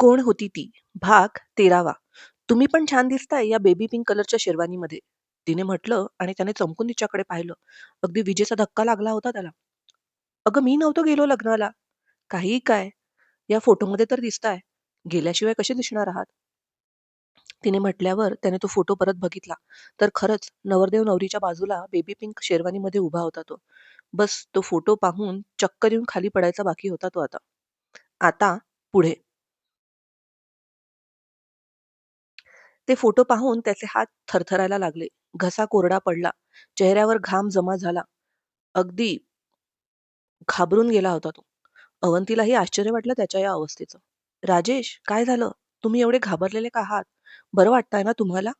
कोण होती ती? भाग तेरावा तुम्ही पण छान दिसताय या बेबी पिंक कलरच्या शेरवानीमध्ये. तिने म्हटलं आणि त्याने चमकून तिच्याकडे पाहिलं. अगदी विजेचा धक्का लागला होता त्याला. अगं मी नव्हतो गेलो लग्नाला. काहीही काय? या फोटोमध्ये तर दिसताय. गेल्याशिवाय कसे दिसणार आहात? तिने म्हटल्यावर त्याने तो फोटो परत बघितला. तर खरंच नवरदेव नवरीच्या बाजूला बेबी पिंक शेरवानीमध्ये उभा होता तो. बस तो फोटो पाहून चक्कर येऊन खाली पडायचा बाकी होता तो आता. आता पुढे. ते फोटो पाहून त्याचे हात थरथरायला लागले. घसा कोरडा पडला. चेहऱ्यावर घाम जमा झाला. अगदी घाबरून गेला होता तो. अवंतीलाही आश्चर्य वाटलं त्याच्या या अवस्थेचं. राजेश, काय झालं? तुम्ही एवढे घाबरलेले का आहात? बरं वाटतंय ना तुम्हाला?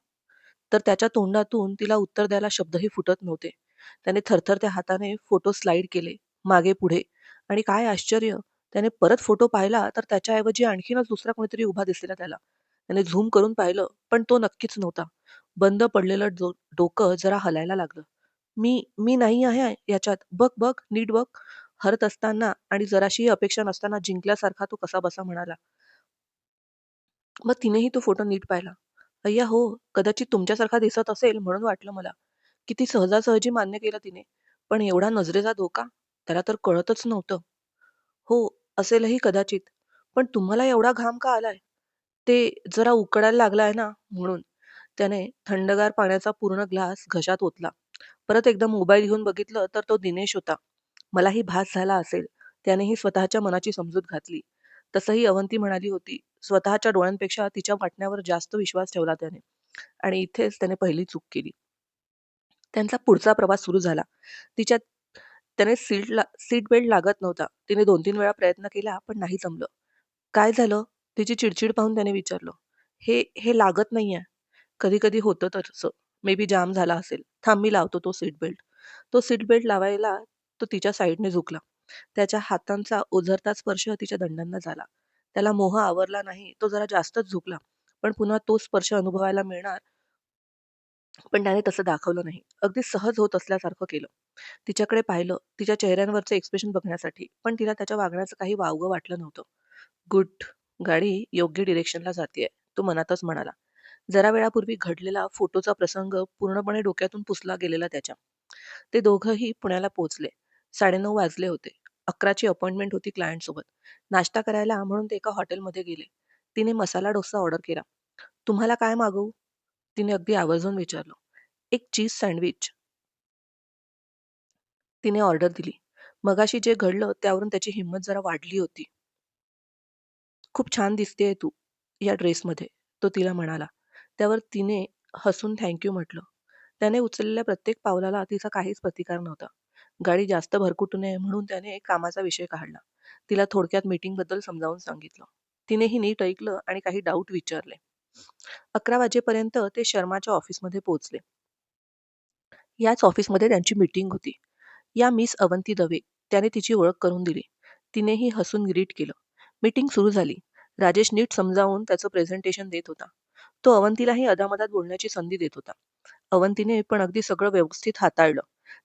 तर त्याच्या तोंडातून तिला उत्तर द्यायला शब्दही फुटत नव्हते. त्याने थरथरत्या हाताने फोटो स्लाईड केले, मागे पुढे. आणि काय आश्चर्य! त्याने परत फोटो पाहिला तर त्याच्याऐवजी आणखीनच दुसरा कोणीतरी उभा दिसलेला त्याला. त्याने झूम करून पाहिलं, पण तो नक्कीच नव्हता. बंद पडलेलं डो डोकं जरा हलायला लागलं. मी मी नाही आहे याच्यात. बघ बघ, नीट बघ. हरत असताना आणि जराशीही अपेक्षा नसताना जिंकल्यासारखा तो कसा बसा म्हणाला. मग तिनेही तो फोटो नीट पाहिला. अय्या हो, कदाचित तुमच्यासारखा दिसत असेल म्हणून वाटलं मला. किती सहजासहजी मान्य केलं तिने. पण एवढा नजरेचा धोका? त्याला तर कळतच नव्हतं. हो, असेलही कदाचित. पण तुम्हाला एवढा घाम का आलाय? ते जरा उकडायला लागलाय ना म्हणून. त्याने थंडगार पाण्याचा पूर्ण ग्लास घशात ओतला. परत एकदा मोबाईल घेऊन बघितलं तर तो दिनेश होता. मलाही भास झाला असेल. त्यानेही स्वतःच्या मनाची समजूत घातली. तसंही अवंती म्हणाली होती. स्वतःच्या डोळ्यांपेक्षा तिच्या वाटण्यावर जास्त विश्वास ठेवला त्याने. आणि इथेच त्याने पहिली चूक केली. त्यांचा पुढचा प्रवास सुरू झाला. तिच्या त्याने सीटला सीट बेल्ट लागत नव्हता. तिने दोन तीन वेळा प्रयत्न केला पण नाही जमलं. काय झालं? तिची चिडचिड पाहून त्याने विचारलं. हे हे लागत नाहीये. कधी कधी होतं तसं. मे बी जाम झाला असेल. थांब मी लावतो तो सीट बेल्ट. तो सीट बेल्ट लावायला तो तिच्या साईडने झुकला. त्याच्या हातांचा ओझरता स्पर्श तिच्या दंडांना झाला. त्याला मोह आवरला नाही. तो जरा जास्तच झुकला. पण पुन्हा तो स्पर्श अनुभवायला मिळणार पण त्याने तसं दाखवलं नाही. अगदी सहज होत असल्यासारखं केलं. तिच्याकडे पाहिलं, तिच्या चेहऱ्यांवरचं एक्सप्रेशन बघण्यासाठी. पण तिला त्याच्या वागण्याचं काही वावगं वाटलं नव्हतं. गुड. गाडी योग्य डिरेक्शनला जाते तो मनातच म्हणाला. जरा वेळापूर्वी घडलेला फोटोचा प्रसंग पूर्णपणे डोक्यातून पुसला गेलेला त्याच्या. ते दोघंही पुण्याला पोहोचले. साडेनऊ वाजले होते. अकराची अपॉइंटमेंट होती क्लायंटसोबत. नाश्ता करायला म्हणून ते एका हॉटेलमध्ये गेले. तिने मसाला डोसा ऑर्डर केला. तुम्हाला काय मागवू? तिने अगदी आवर्जून विचारलं. एक चीज सँडविच. तिने ऑर्डर दिली. मगाशी जे घडलं त्यावरून त्याची हिंमत जरा वाढली होती. खूप छान दिसतेय तू या ड्रेसमध्ये, तो तिला म्हणाला. त्यावर तिने हसून थँक यू म्हटलं. त्याने उचललेल्या प्रत्येक पावलाला तिचा काहीच प्रतिकार नव्हता. गाडी जास्त भरकुटू नये म्हणून त्याने कामाचा विषय काढला. तिला थोडक्यात मीटिंगबद्दल समजावून सांगितलं. तिनेही नीट ऐकलं आणि काही डाऊट विचारले. अकरा वाजेपर्यंत ते शर्माच्या ऑफिसमध्ये पोहोचले. याच ऑफिसमध्ये त्यांची मीटिंग होती. या मिस अवंती दवे. त्याने तिची ओळख करून दिली. तिनेही हसून ग्रीट केलं. मीटिंग सुरू झाली. राजेश नीट समजावून त्याचं प्रेझेंटेशन देत होता. तो अवंतीलाही अदामदात बोलण्याची संधी देत होता. अवंतीने पण अगदी सगळं व्यवस्थित हाताळलं.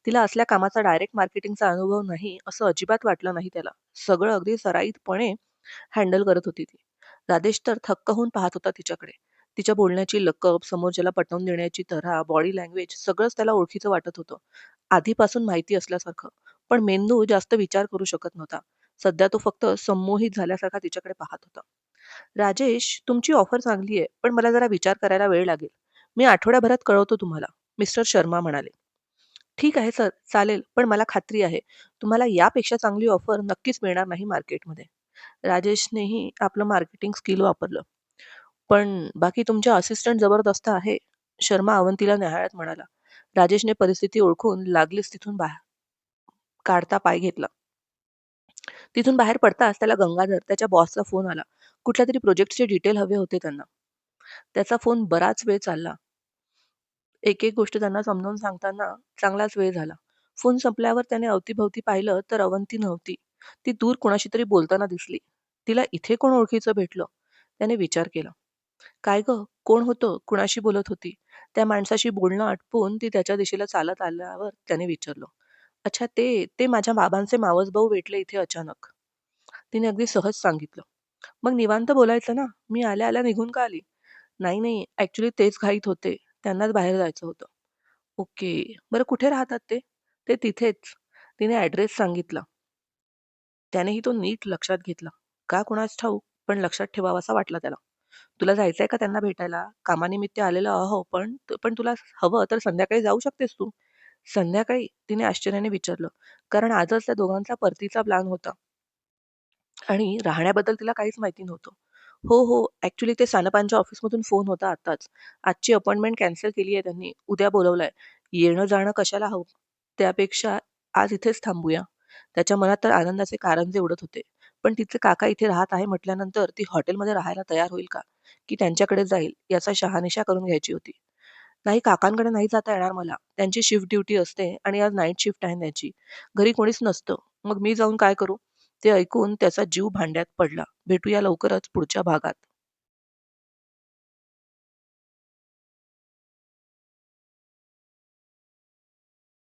तिला असल्या कामाचा डायरेक्ट मार्केटिंगचा अनुभव नाही असं अजिबात वाटलं नाही त्याला. सगळं अगदी सराईतपणे हँडल करत होती ती. राजेश तर थक्क होऊन पाहत होता तिच्याकडे. तिच्या बोलण्याची लकब, समोरच्याला पटवून देण्याची तऱ्हा, बॉडी लँग्वेज सगळंच त्याला ओळखीचं वाटत होतं. आधीपासून माहिती असल्यासारखं. पण मेंदू जास्त विचार करू शकत नव्हता. सध्या तो फक्त संमोहित झाल्यासारखा तिच्याकडे पाहत होता. राजेश, तुमची ऑफर चांगली आहे, पण मला जरा विचार करायला वेळ लागेल. मी आठवड्याभरात कळवतो तुम्हाला, मिस्टर शर्मा म्हणाले. ठीक आहे सर, चालेल. पण मला खात्री आहे, तुम्हाला यापेक्षा चांगली ऑफर नक्कीच मिळणार नाही मार्केटमध्ये. राजेशनेही आपलं मार्केटिंग स्किल वापरलं. पण बाकी तुमच्या असिस्टंट जबरदस्त आहे, शर्मा अवंतीला न्याहाळ्यात म्हणाला. राजेशने परिस्थिती ओळखून लागलीच तिथून बाहेर काढता पाय घेतला. तिथून बाहेर पडताच त्याला गंगाधर, त्याच्या बॉसचा फोन आला. कुठल्या तरी प्रोजेक्टचे डिटेल हवे होते त्यांना. त्याचा फोन बराच वेळ चालला. एक एक गोष्ट त्यांना समजावून सांगताना चांगलाच वेळ झाला. फोन संपल्यावर त्याने अवतीभवती पाहिलं तर अवंती नव्हती. ती दूर कुणाशी तरी बोलताना दिसली. तिला इथे कोण ओळखीचं भेटलं? त्याने विचार केला. काय ग कोण होतं? कुणाशी बोलत होती? त्या माणसाशी बोलणं आटपून ती त्याच्या दिशेला चालत आल्यावर त्याने विचारलं. अच्छा ते, ते माझ्या बाबांचे मावसभाऊ भेटले इथे अचानक. तिने अगदी सहज सांगितलं. मग निवांत बोलायचं ना, "मी आल्या-आल्या निघून का आली?" "नाही, नाही, ॲक्चुअली तेच घाईत होते. त्यांनाच बाहेर जायचं होतं." "ओके. बरं कुठे राहतात ते?" "ते तिथेच." तिने ॲड्रेस सांगितला. त्यानेही तो नीट लक्षात घेतला. का कुणास ठाऊक, पण लक्षात ठेवावासा वाटला त्याला. "तुला जायचंय का त्यांना भेटायला? कामानिमित्त आलेलं अहो पण पण तुला हवं तर संध्याकाळी जाऊ शकतेस तू." "संध्याकाळी?" तिने आश्चर्याने विचारलं. कारण आजच त्या दोघांचा परतीचा प्लॅन होता. आणि राहण्याबद्दल तिला काहीच माहिती नव्हतं. "हो, हो. ॲक्चुअली ते सानपांच्या ऑफिसमधून फोन होता आत्ताच. आजची अपॉइंटमेंट कॅन्सल केली आहे त्यांनी. उद्या बोलवलंय. येणं-जाणं कशाला हवं? त्यापेक्षा आज इथेच थांबूया." त्याच्या मनात तर आनंदाचे कारंजे उडत होते. पण तिचे काका इथे राहत आहे म्हटल्यानंतर ती हॉटेलमध्ये राहायला तयार होईल का? की त्यांच्याकडे जाईल याचा शहानिशा करून घ्यायची होती. "नाही, काकांकडे नाही जाता येणार मला. त्यांची शिफ्ट ड्युटी असते आणि आज नाईट शिफ्ट आहे त्यांची. घरी कोणीच नसतं. मग मी जाऊन काय करू?" ते ऐकून त्याचा जीव भांड्यात पडला. भेटूया लवकरच पुढच्या भागात.